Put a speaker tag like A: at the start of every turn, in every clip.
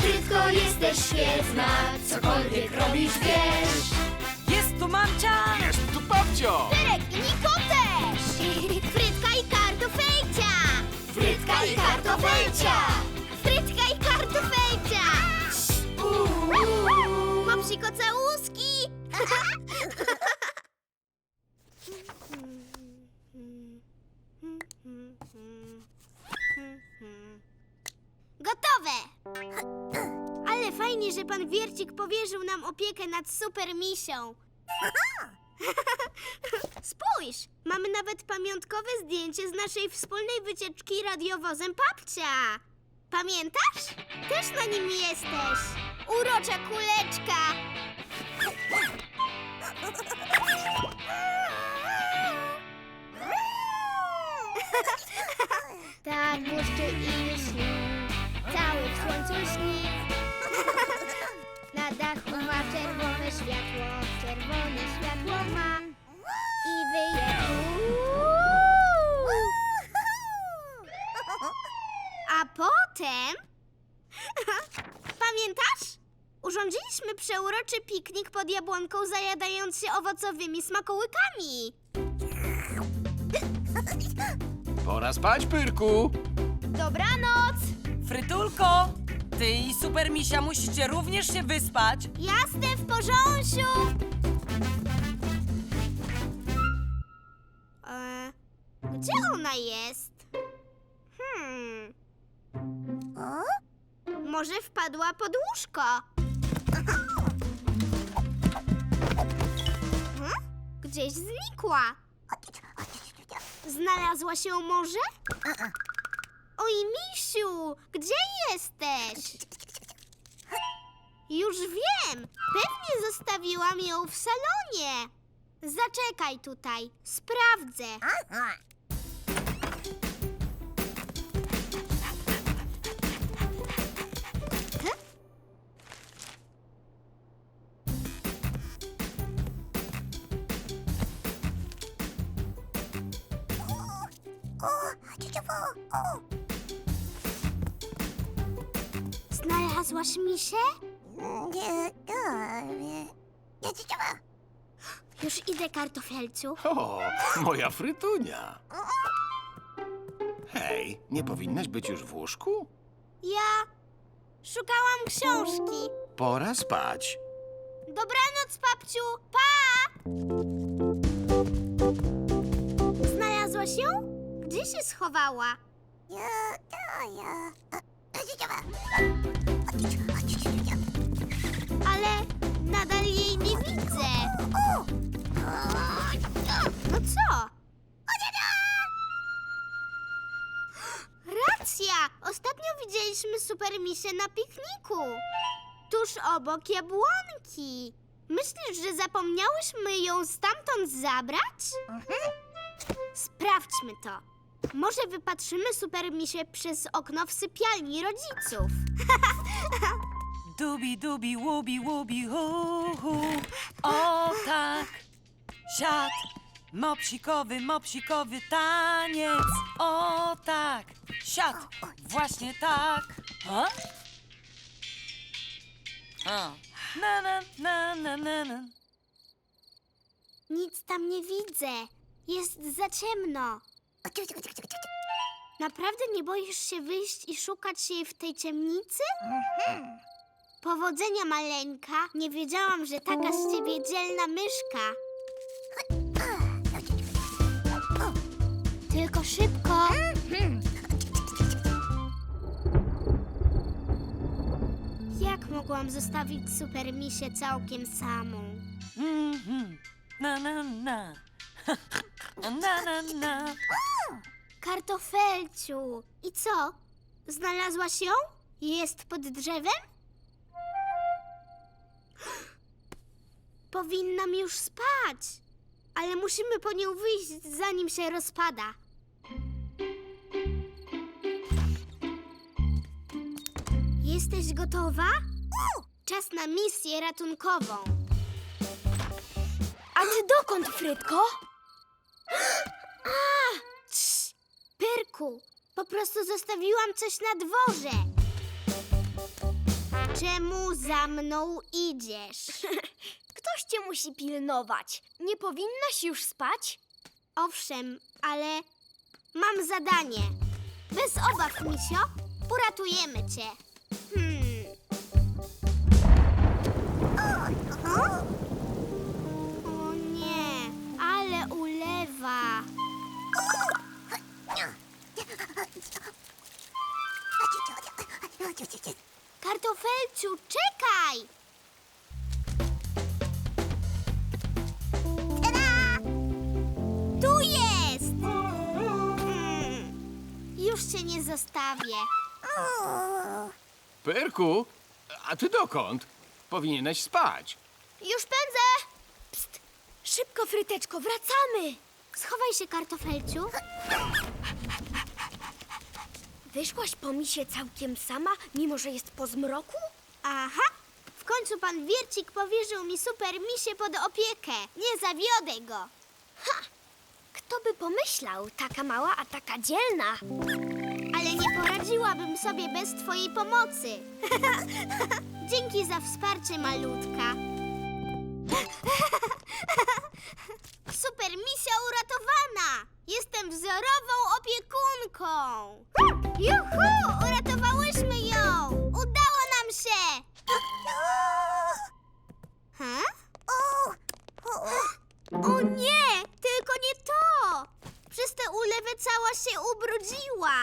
A: Frytko, jesteś świetna, cokolwiek robisz, wiesz.
B: Jest tu mamcia!
C: Jest tu babcio!
D: Pyrek i Niko też! Frytka i kartofelcia!
A: Frytka i kartofelcia.
D: Frytka i kartofelcia!
A: Uuu.
D: Mopsiko całuski! Gotowe! Ale fajnie, że pan Wiercik powierzył nam opiekę nad super misią. Spójrz, mamy nawet pamiątkowe zdjęcie z naszej wspólnej wycieczki radiowozem Papcia. Pamiętasz? Też na nim jesteś. Urocza kuleczka. tak błyszczy i śni, cały w słońcu śni. Na dachu ma czerwone światło, czerwone światło ma i wyje. A potem... Pamiętasz? Urządziliśmy przeuroczy piknik pod jabłonką, zajadając się owocowymi smakołykami.
C: Pora spać, Pyrku!
D: Dobranoc!
B: Frytulko! Ty i super misia musicie również się wyspać.
D: Jasne, w porządku. E, gdzie ona jest? Hmm. Może wpadła pod łóżko? Hmm? Gdzieś znikła. Znalazła się może? Oj, misiu, gdzie jesteś? Już wiem! Pewnie zostawiłam ją w salonie. Zaczekaj tutaj, sprawdzę. Hm? Znalazłaś misie? Już idę, kartofelciu.
C: O, moja frytunia! Hej, nie powinnaś być już w łóżku?
D: Ja szukałam książki.
C: Pora spać.
D: Dobranoc, papciu. Pa! Znalazłaś ją? Gdzie się schowała? Ale nadal jej nie widzę. No co? Racja! Ostatnio widzieliśmy supermisie na pikniku. Tuż obok jabłonki. Myślisz, że zapomniałyśmy ją stamtąd zabrać? Sprawdźmy to. Może wypatrzymy supermisie przez okno w sypialni rodziców.
B: Dubi, dubi, łubi, łubi, hu, hu. O tak! Siad! Mopsikowy, mopsikowy taniec! O tak! Siad! Właśnie tak! A? A. Na, na, na, na, na, na.
D: Nic tam nie widzę. Jest za ciemno. Naprawdę nie boisz się wyjść i szukać jej w tej ciemnicy? Powodzenia, maleńka. Nie wiedziałam, że taka z ciebie dzielna myszka. Tylko szybko. Jak mogłam zostawić super misię całkiem samą?
B: Mhm. Na, na, na. Na, na, na.
D: Kartofelciu. I co? Znalazłaś ją? Jest pod drzewem? Powinnam już spać. Ale musimy po nią wyjść, zanim się rozpada. Jesteś gotowa? Czas na misję ratunkową.
A: A ty dokąd, Frytko?
D: A! Cii, Pyrku, po prostu zostawiłam coś na dworze. Czemu za mną idziesz?
A: Ktoś cię musi pilnować. Nie powinnaś już spać?
D: Owszem, ale mam zadanie. Bez obaw, misio, uratujemy cię. Hmm. O ulewa. Kartofelciu, czekaj! Tu jest! Hmm. Już cię nie zostawię.
C: Pyrku, a ty dokąd? Powinieneś spać.
D: Już pędzę!
A: Psst! Szybko, Fryteczko, wracamy!
D: Schowaj się, kartofelciu.
A: Wyszłaś po misie całkiem sama, mimo że jest po zmroku?
D: Aha! W końcu pan Wiercik powierzył mi super misie pod opiekę. Nie zawiodę go.
A: Kto by pomyślał, taka mała, a taka dzielna?
D: Ale nie poradziłabym sobie bez twojej pomocy. Dzięki za wsparcie, malutka. Super uratowana! Jestem wzorową opiekunką! Juhu! Uratowałyśmy ją! Udało nam się! Ha? O nie! Tylko nie to! Przez tę ulewę cała się ubrudziła!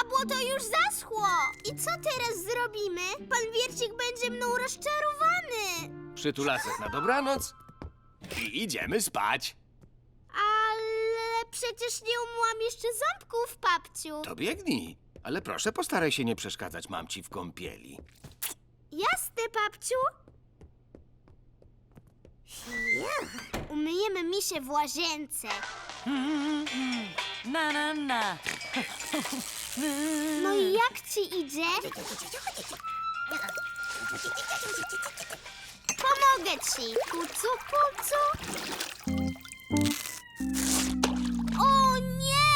D: A błoto już zaschło! I co teraz zrobimy? Pan Wiercik będzie mną rozczarowany!
C: Przytulasek na dobranoc i idziemy spać.
D: Ale przecież nie umyłam jeszcze ząbków, papciu.
C: To biegnij. Ale proszę, postaraj się nie przeszkadzać mam ci w kąpieli.
D: Jasne, papciu. Umyjemy misie w łazience.
B: Na, na, na.
D: No i jak ci idzie? Pomogę ci. Kucu, kucu. O nie!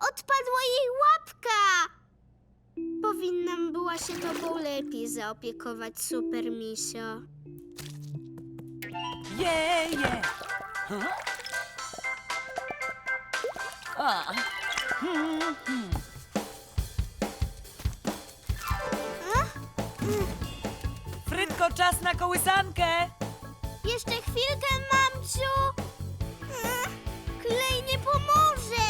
D: Odpadła jej łapka. Powinnam była się tobą lepiej zaopiekować, super misio.
B: Je, je. Huh? A,
D: A?
B: Czas na kołysankę.
D: Jeszcze chwilkę, mamciu. Ech, Klej nie pomoże.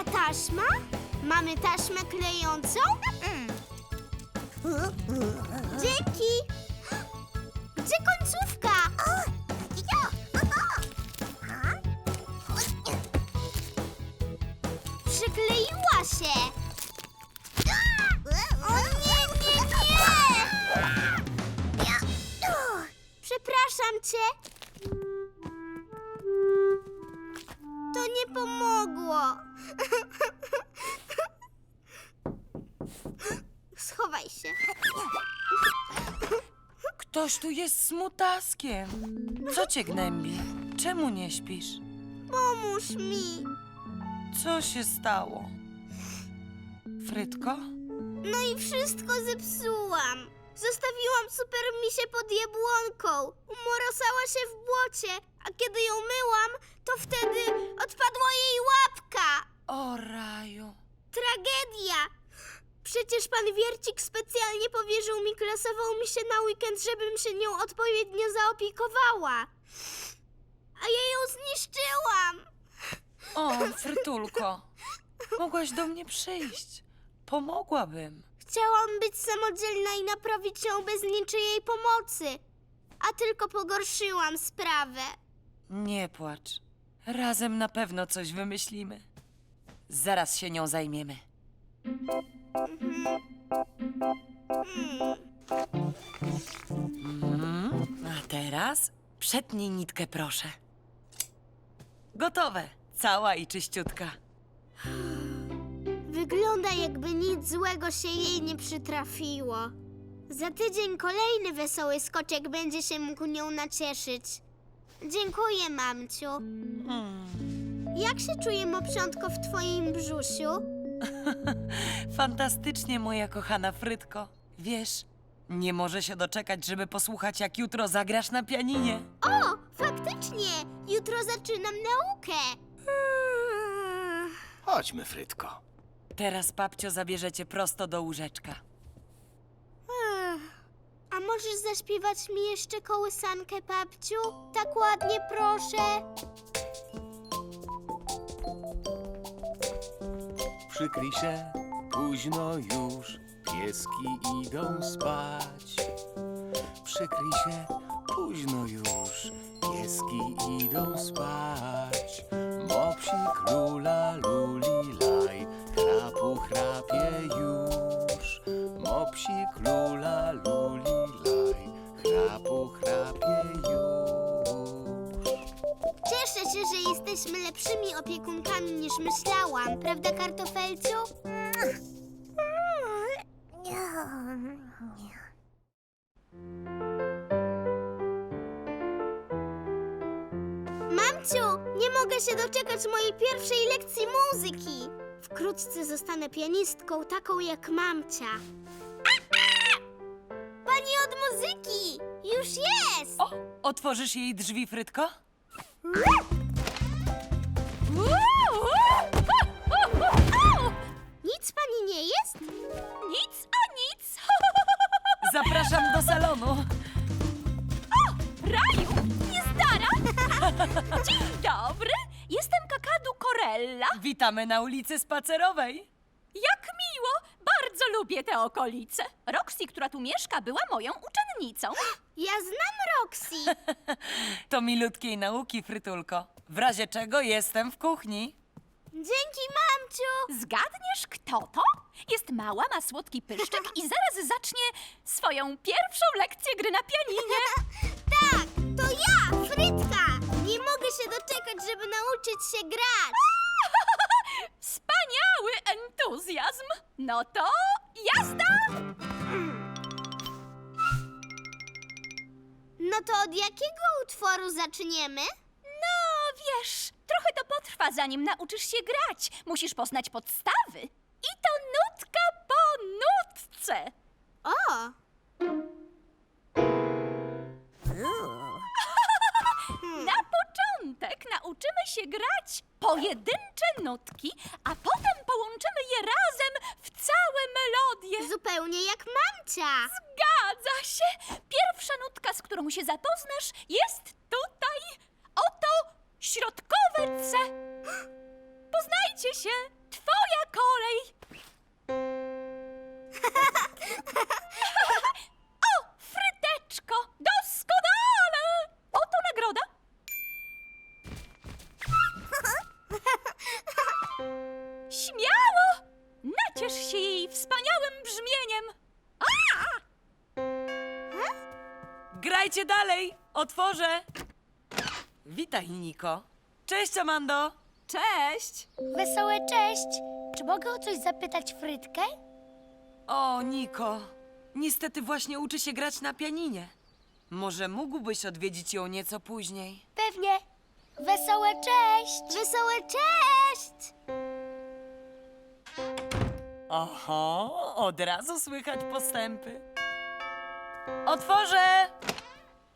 D: A taśma? Mamy taśmę klejącą? Dzięki. Przepraszam cię. To nie pomogło. Schowaj się.
B: Ktoś tu jest smutaskiem. Co cię gnębi? Czemu nie śpisz?
D: Pomóż mi.
B: Co się stało? Frytko?
D: No i wszystko zepsułam. Zostawiłam super misie pod jabłonką. Umorosała się w błocie, a kiedy ją myłam, to wtedy odpadła jej łapka.
B: O raju.
D: Tragedia! Przecież pan Wiercik specjalnie powierzył mi klasową misię na weekend, żebym się nią odpowiednio zaopiekowała. A ja ją zniszczyłam!
B: O, Frytulko. Mogłaś do mnie przyjść. Pomogłabym.
D: Chciałam być samodzielna i naprawić ją bez niczyjej pomocy, a tylko pogorszyłam sprawę.
B: Nie płacz. Razem na pewno coś wymyślimy. Zaraz się nią zajmiemy. Mhm. A teraz przetnij nitkę, proszę. Gotowe. Cała i czyściutka.
D: Wygląda jakby nic złego się jej nie przytrafiło. Za tydzień kolejny wesoły skoczek będzie się mógł nią nacieszyć. Dziękuję, mamciu.
B: Hmm.
D: Jak się czuje moprzątko w twoim brzusiu?
B: Fantastycznie, moja kochana Frytko. Wiesz, nie może się doczekać, żeby posłuchać, jak jutro zagrasz na pianinie.
D: O, faktycznie! Jutro zaczynam naukę.
C: Chodźmy, Frytko.
B: Teraz, papcio, zabierzecie prosto do łóżeczka.
D: A możesz zaśpiewać mi jeszcze kołysankę, babciu? Tak ładnie, proszę.
E: Przykryj się, późno już, pieski idą spać. Przykryj się, późno już, pieski idą spać. Mopsik lula
D: lepszymi opiekunkami niż myślałam, prawda, kartofelciu? Mamciu, nie mogę się doczekać mojej pierwszej lekcji muzyki. Wkrótce zostanę pianistką taką jak mamcia. Pani od muzyki! Już jest!
B: O, otworzysz jej drzwi, Frytko?
D: Nic pani nie jest?
A: Nic a nic!
B: Zapraszam do salonu.
A: Raju, niezdara! Dzień dobry, jestem Kakadu Corella.
B: Witamy na ulicy Spacerowej.
A: Jak miło, bardzo lubię te okolice. Roxy, która tu mieszka, była moją uczennicą.
D: Ja znam Roxy.
B: To milutkiej nauki, Frytulko. W razie czego jestem w kuchni.
D: Dzięki, mamciu.
A: Zgadniesz, kto to? Jest mała, ma słodki pyszczek i zaraz zacznie swoją pierwszą lekcję gry na pianinie.
D: Tak, to ja, Frytka. Nie mogę się doczekać, żeby nauczyć się grać.
A: Wspaniały entuzjazm! No to jazda!
D: No to od jakiego utworu zaczniemy?
A: Wiesz, trochę to potrwa, zanim nauczysz się grać. Musisz poznać podstawy. I to nutka po nutce.
D: O,
A: Na początek nauczymy się grać pojedyncze nutki, a potem połączymy je razem w całe melodie.
D: zupełnie jak mamcia.
A: Zgadza się! Pierwsza nutka, z którą się zapoznasz, jest Twoja kolej! o, fryteczko! Doskonale! Oto nagroda. Śmiało! Naciesz się jej wspaniałym brzmieniem. A!
B: Grajcie dalej, otworzę. Witaj, Niko. Cześć, Amando.
A: Cześć!
F: Wesołe cześć! Czy mogę o coś zapytać Frytkę?
B: O, Niko. Niestety właśnie uczy się grać na pianinie. Może mógłbyś odwiedzić ją nieco później?
F: Pewnie. Wesołe cześć!
D: Wesołe cześć!
B: Oho, od razu słychać postępy. Otworzę!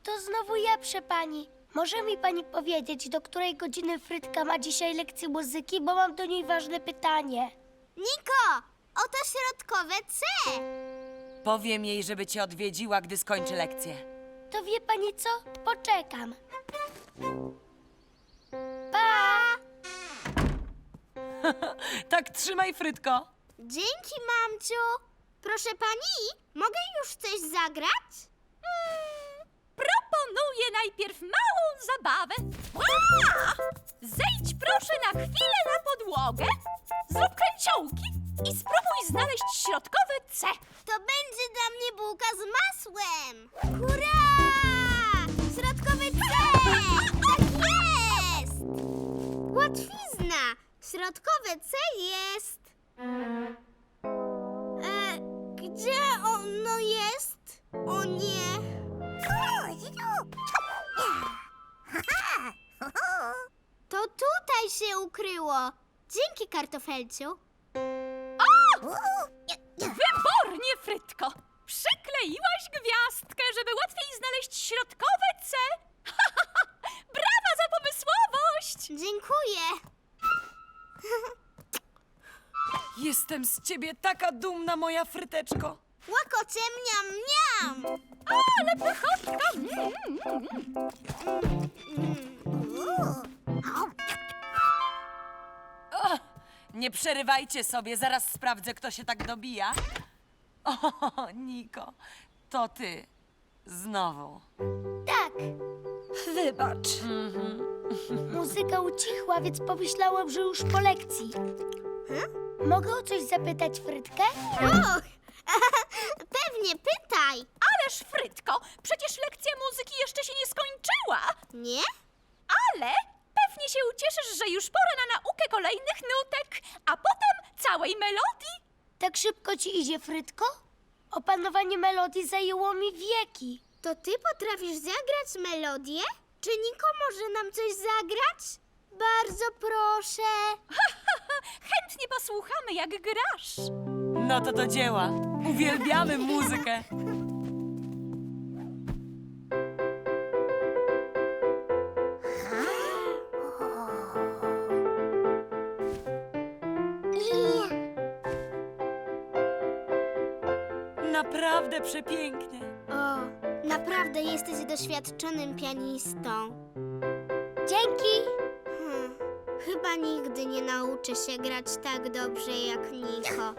F: To znowu ja, przy pani. Może mi pani powiedzieć, do której godziny Frytka ma dzisiaj lekcję muzyki, bo mam do niej ważne pytanie.
D: Niko, oto środkowe C.
B: Powiem jej, żeby cię odwiedziła, gdy skończy lekcję.
F: To wie pani co? Poczekam. Pa!
B: Tak, trzymaj, Frytko.
D: Dzięki, mamciu. Proszę pani, mogę już coś zagrać?
A: Proponuję najpierw małą zabawę. Zejdź proszę na chwilę na podłogę, zrób kręciołki i spróbuj znaleźć środkowe C.
D: To będzie dla mnie bułka z masłem. Hurra! Środkowy C! Tak jest! Łatwizna. Środkowe C jest... E, gdzie ono jest? O nie. To tutaj się ukryło. Dzięki, kartofelciu.
A: Wybornie, Frytko! Przykleiłaś gwiazdkę, żeby łatwiej znaleźć środkowe C. Brawa za pomysłowość!
D: Dziękuję.
B: Jestem z ciebie taka dumna, moja fryteczko.
D: Łakocie mniam, mniam.
A: Ale pychotka! Mm.
B: Nie przerywajcie sobie, zaraz sprawdzę, kto się tak dobija. O, Niko, to ty. Znowu.
F: Tak,
A: Wybacz.
F: muzyka ucichła, więc pomyślałam, że już po lekcji. Mogę o coś zapytać Frytkę?
D: O, pewnie, pytaj.
A: Ależ, Frytko, przecież lekcja muzyki jeszcze się nie skończyła.
D: Nie?
A: Ale pewnie się ucieszysz, że już pora na naukę kolejnych nutek, a potem całej melodii.
F: Tak szybko ci idzie, Frytko? Opanowanie melodii zajęło mi wieki.
D: To ty potrafisz zagrać melodię? Czy Niko może nam coś zagrać? Bardzo proszę.
A: Chętnie posłuchamy, jak grasz.
B: No to do dzieła. Uwielbiamy muzykę. Naprawdę przepięknie.
D: O, naprawdę jesteś doświadczonym pianistą.
F: Dzięki!
D: Hmm, chyba nigdy nie nauczę się grać tak dobrze jak Niko.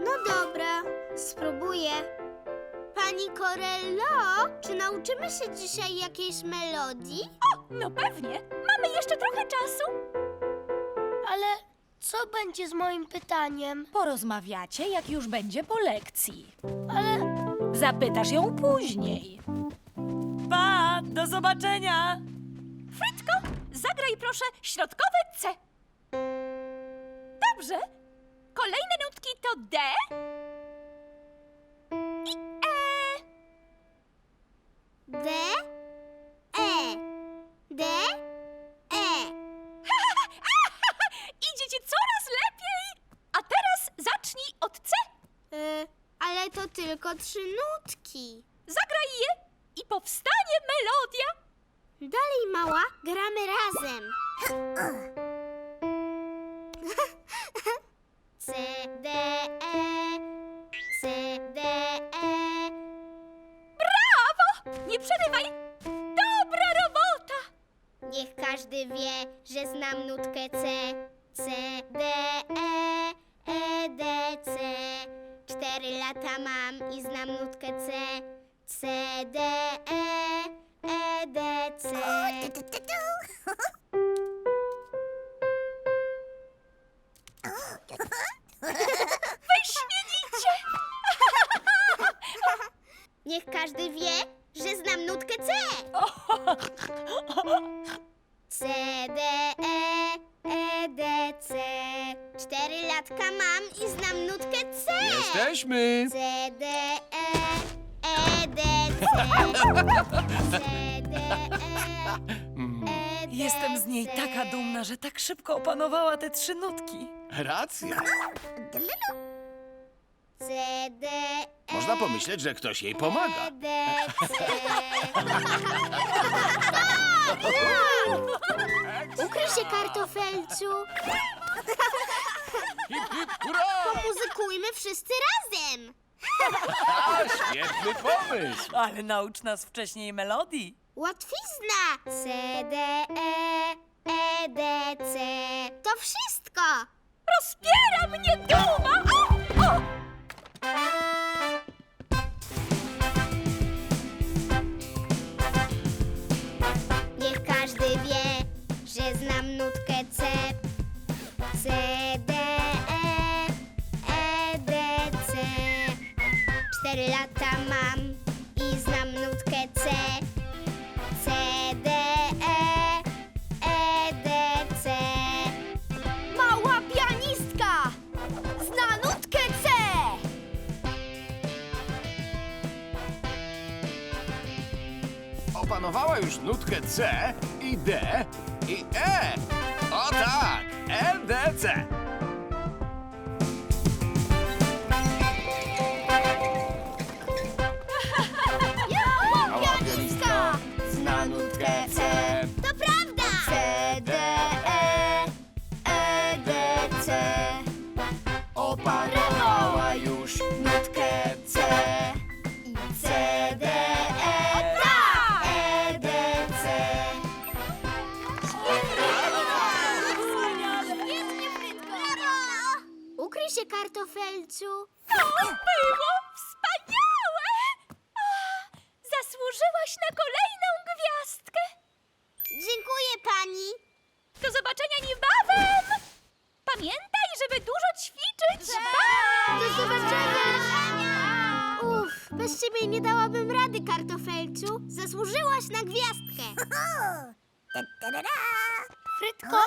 D: No dobra, spróbuję. Pani Corello, czy nauczymy się dzisiaj jakiejś melodii?
A: No pewnie, mamy jeszcze trochę czasu.
F: Ale co będzie z moim pytaniem?
G: Porozmawiacie, jak już będzie po lekcji.
F: Ale
G: Zapytasz ją później.
B: Pa, do zobaczenia.
A: Frytko, zagraj proszę środkowe C. Dobrze. Kolejne nutki to D i E.
D: D, tylko trzy nutki.
A: Zagraj je i powstanie melodia.
D: Dalej, mała, gramy razem. C, D, E, E, D, C.
A: Wyśmienicie.
D: Niech każdy wie, że znam nutkę C. C, D, E, E, D, C. Cztery latka mam i znam nutkę C.
E: Jesteśmy!
D: C, D, D, C. D, E, E, D,
B: Jestem z niej taka dumna, że tak szybko opanowała te trzy nutki.
E: Racja.
D: C, D, E,
C: Można pomyśleć, że ktoś jej pomaga.
D: E, D, C. Ukryj się, kartofelcu.
E: Hip, hip, hurra!
D: Pomuzykujmy wszyscy razem.
E: A, świetny pomysł!
B: Ale naucz nas wcześniej melodii.
D: Łatwizna. C, D, E, E, D, C. To wszystko.
A: Rozpiera mnie duma. O, o.
D: Niech każdy wie, że znam nutkę C. C, D, Cztery lata mam i znam nutkę C. C, D, E, E, D, C.
A: Mała pianistka. Zna nutkę C.
E: Opanowała już nutkę C i D i E. O tak! E,
A: To było wspaniałe! Zasłużyłaś na kolejną gwiazdkę.
D: Dziękuję pani.
A: Do zobaczenia niebawem! Pamiętaj, żeby dużo ćwiczyć! Pa!
D: Do zobaczenia! Uff, bez ciebie nie dałabym rady, kartofelcu. Zasłużyłaś na gwiazdkę.
F: Frytko,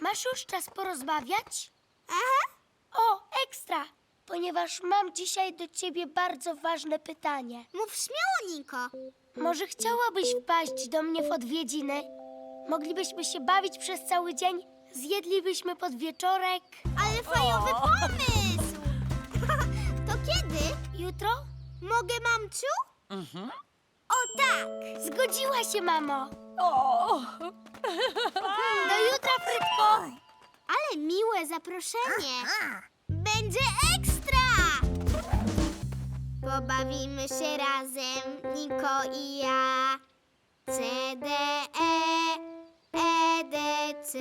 F: masz już czas porozmawiać?
D: Aha.
F: O, ekstra! Ponieważ mam dzisiaj do ciebie bardzo ważne pytanie.
D: Mów śmiało, Niko.
F: Może chciałabyś wpaść do mnie w odwiedziny? Moglibyśmy się bawić przez cały dzień? Zjedlibyśmy pod wieczorek?
D: Ale fajowy pomysł! to kiedy?
F: Jutro?
D: Mogę, mamciu? O tak!
F: Zgodziła się, mamo!
A: O,
F: Do jutra, Frytko!
D: Ale miłe zaproszenie. Będzie ekstra! Pobawimy się razem, Niko i ja. C, D, E, E, D, C.